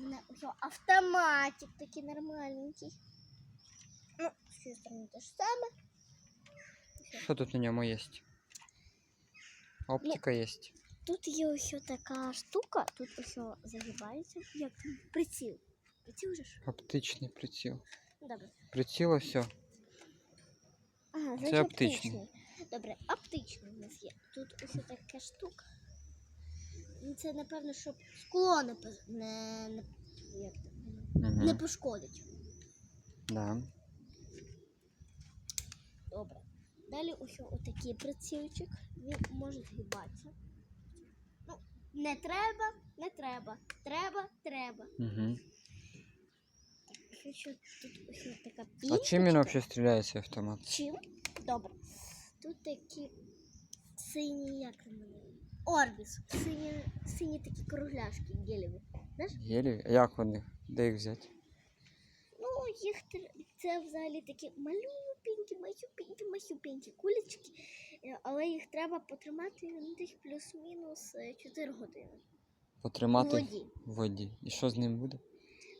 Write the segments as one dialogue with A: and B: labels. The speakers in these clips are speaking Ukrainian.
A: мене ось автоматик такий нормальненький. Ну, з цієї сторони те ж саме.
B: Що тут на ньому є? Оптика є.
A: Тут є ось така штука, тут ось загибається, як там, приціл. Приціл же ж?
B: Оптичний приціл.
A: Добре.
B: Приціл все.
A: Ага,
B: Це
A: значить
B: оптичний.
A: оптичний. Добре, оптичний у нас є. Тут ось така штука. Це, напевно, щоб скло не, не, не, як там, не
B: Угу.
A: пошкодить.
B: Да.
A: Добре. Далі ось отакий прицілчик. Він може згибатися. Ну, не треба, не треба. Треба, треба.
B: Угу.
A: Що тут ось така
B: А чим він взагалі стріляє цей автомат?
A: Чим? Добре. Тут такі сині, як вони? Орбіс. Сині, сині такі кругляшки гелеві. Знаєш?
B: А Як вони? Де їх взяти?
A: Ну, їх це взагалі такі малюпенькі, масюпенькі, масюпенькі кулечки. Е, Але їх треба потримати ну, десь плюс-мінус е, 4 години. У
B: Потримати
A: воді.
B: в воді. І що з ним буде?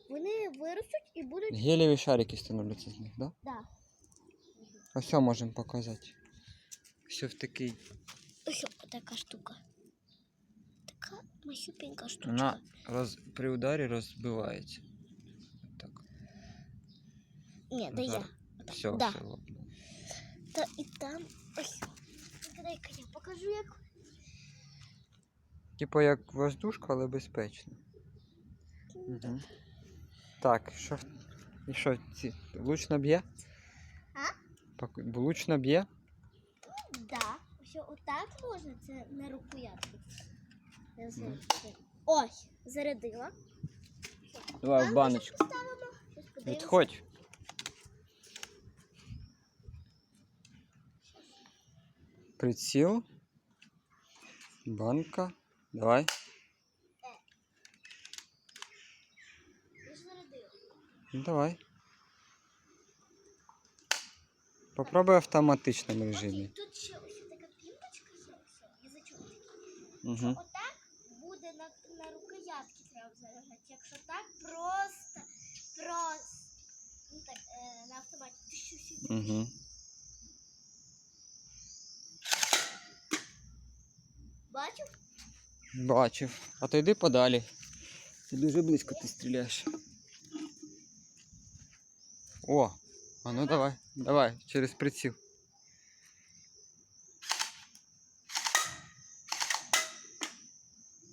A: Вони виростуть і будуть.
B: Гелєві шарики становляться з них, да?
A: Да.
B: Ось можемо показати. Все в такий.
A: Ось така штука. Масюпенька штучка.
B: Вона роз... при ударі розбивається. Так.
A: Ні, да я.
B: Все,
A: Да.
B: все, ладно.
A: Та і там. Ось. Дай-ка я покажу, як.
B: Типу як воздушка, але безпечно. Угу. Так, що. І що, ці влучно б'є?
A: А?
B: Влучно б'є?
A: Да. Ось отак можна, це на рукоятку. Я зараз це- Ось, зарядила.
B: Давай в баночку. Відходь. Приціл. Банка. Давай. Ну, давай. Попробуй в автоматичному режимі.
A: тут ще ось така пімпочка є, такий.
B: Угу. Угу.
A: Бачив?
B: Бачив. А то йди подалі. Ти дуже близько ти стріляєш. О! А ну давай, давай, через приціл.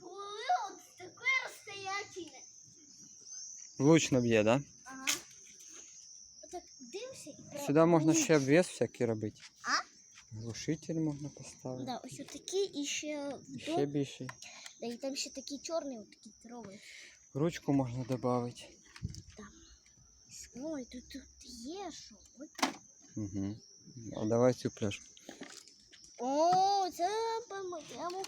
A: Були от таке розстоятельне.
B: Влучно б'є, да? Сюди можна ще обвес всякий робити.
A: А?
B: Глушитель можна поставити.
A: Да, ось такий і ще
B: ще більший.
A: Да, і там ще такий от такий здоровий.
B: Ручку можна додати.
A: Ой, тут, тут є що.
B: Угу. А давай цю пляшку.
A: О, це по-моєму.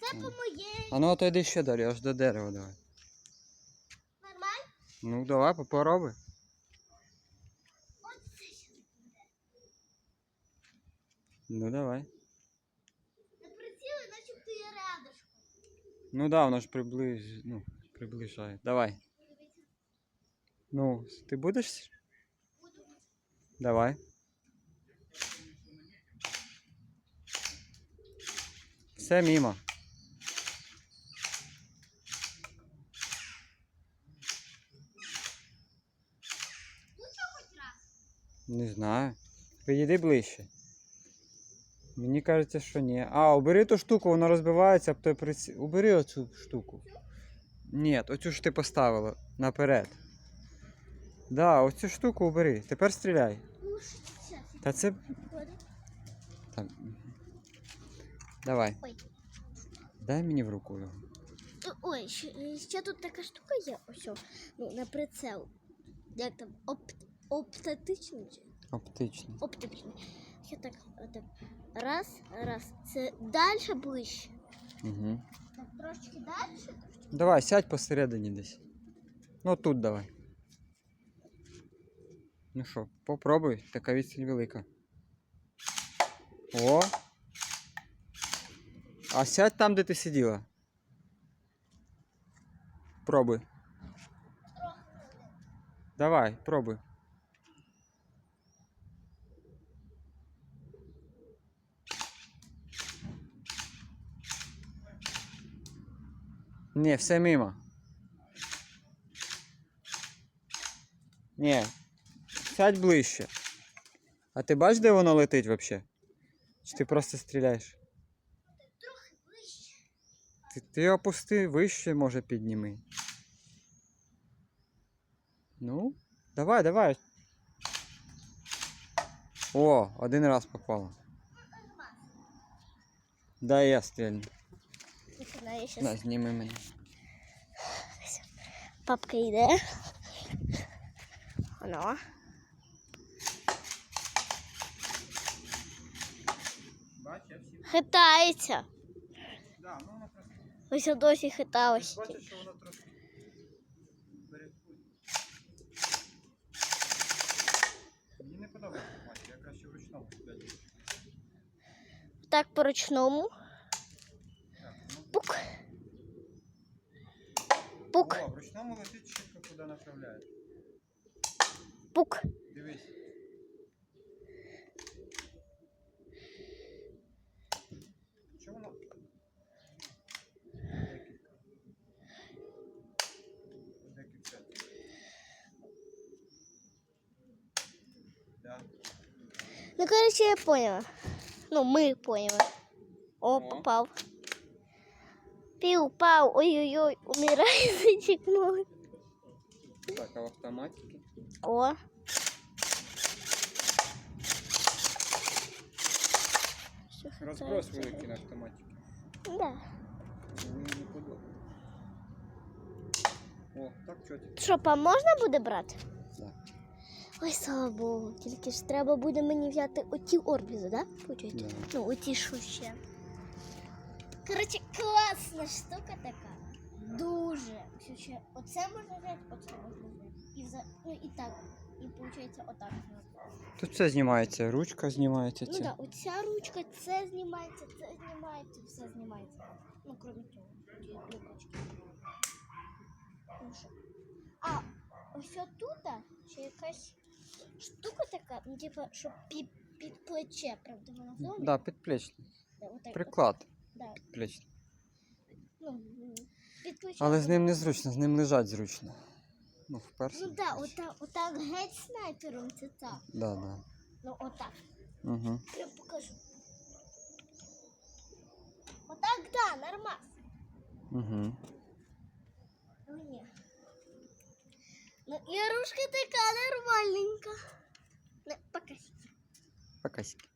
A: Це по-моєму.
B: А ну отойди ще далі, аж до дерева давай.
A: Нормально?
B: Ну давай, попробуй. Ну давай.
A: Не приціли, начебто я рядышком.
B: Ну да, воно ж приближ... ну, приближає. Давай.
A: Дивіться,
B: Ну, ти будеш?
A: буду.
B: Давай. Все мимо.
A: Ну що хоч раз?
B: Не знаю. Підійди ближче. Мені кажеться, що ні. А, убери ту штуку, вона розбивається, той приці... Убери оцю штуку. Ні, оцю ж ти поставила наперед. Да, оцю штуку убери. Тепер стріляй. Та це. Так. Давай.
A: Ой.
B: Дай мені в руку його.
A: Ой, ще, ще тут така штука є, ось, ну, на прицел. Як там, опт, оптатичний
B: Оптичний.
A: оптичний. Ще так, отак. Раз, раз. Це далі ближче.
B: Угу.
A: Так, трошки далі, трошки.
B: Давай, сядь посередині десь. Ну тут давай. Ну що, попробуй, така відстань велика. О! А сядь там, де ти сиділа. Пробуй. Давай, пробуй. Ні, все мимо. Ні. Сядь ближче. А ти бачиш, де воно летить взагалі? Чи ти просто стріляєш?
A: Трохи ближче.
B: Ти, ти опусти вище, може, підніми. Ну, давай, давай. О, один раз попало. Дай я стрільну.
A: Щас.
B: На, зніми мене.
A: Папка йде. Воно. Хитається.
B: Да, ну воно просто.
A: Ось досі.
B: Бачиш, що трошки. переходить. Мені не подобається я краще вручному.
A: Так по ручному.
B: Так, ну.
A: Пук. Пук.
B: О, вручному летить чітко куди направляє.
A: Пук.
B: Дивись. Чого воно? Декілька. Декілька. Да.
A: Ну, короче, я поняла. Ну, мы поняли. О,
B: О.
A: попал. Ты упал. Ой-ой-ой, умирает зайчик мой.
B: Так, а в автоматике?
A: О.
B: Розброс
A: хитається.
B: на автоматике.
A: Да.
B: Подобається. О, так чотко.
A: Що, па можна буде брати?
B: Так.
A: Ой, слава Богу, тільки ж треба буде мені взяти оті орбізи, да? Получається?
B: Да.
A: Ну, оті що ще. Коротше, класна штука така. Дуже. Що ще? Оце можна взяти, оце можна взяти. І, вза... ну, і так. І виходить отак.
B: Тут все знімається, ручка знімається.
A: Ну так, да, оця ручка, це знімається, це знімається, все знімається. Ну, крім того, що? А, ось тут ще якась штука така, ну, типу, щоб під, під плече, правда, вона в домі?
B: Да, підплечний.
A: Да,
B: Приклад
A: Ну, м, під плече.
B: Але з ним незручно, з ним лежать зручно. Ну, вперше.
A: Ну так, отак, отак геть снайпером це так.
B: Да, да.
A: Ну, отак.
B: Угу.
A: Я покажу. Отак, да, нормально.
B: Угу.
A: Ну ні. Ну, Ірушка така нормальненька. Не, покажіть.
B: Покасики.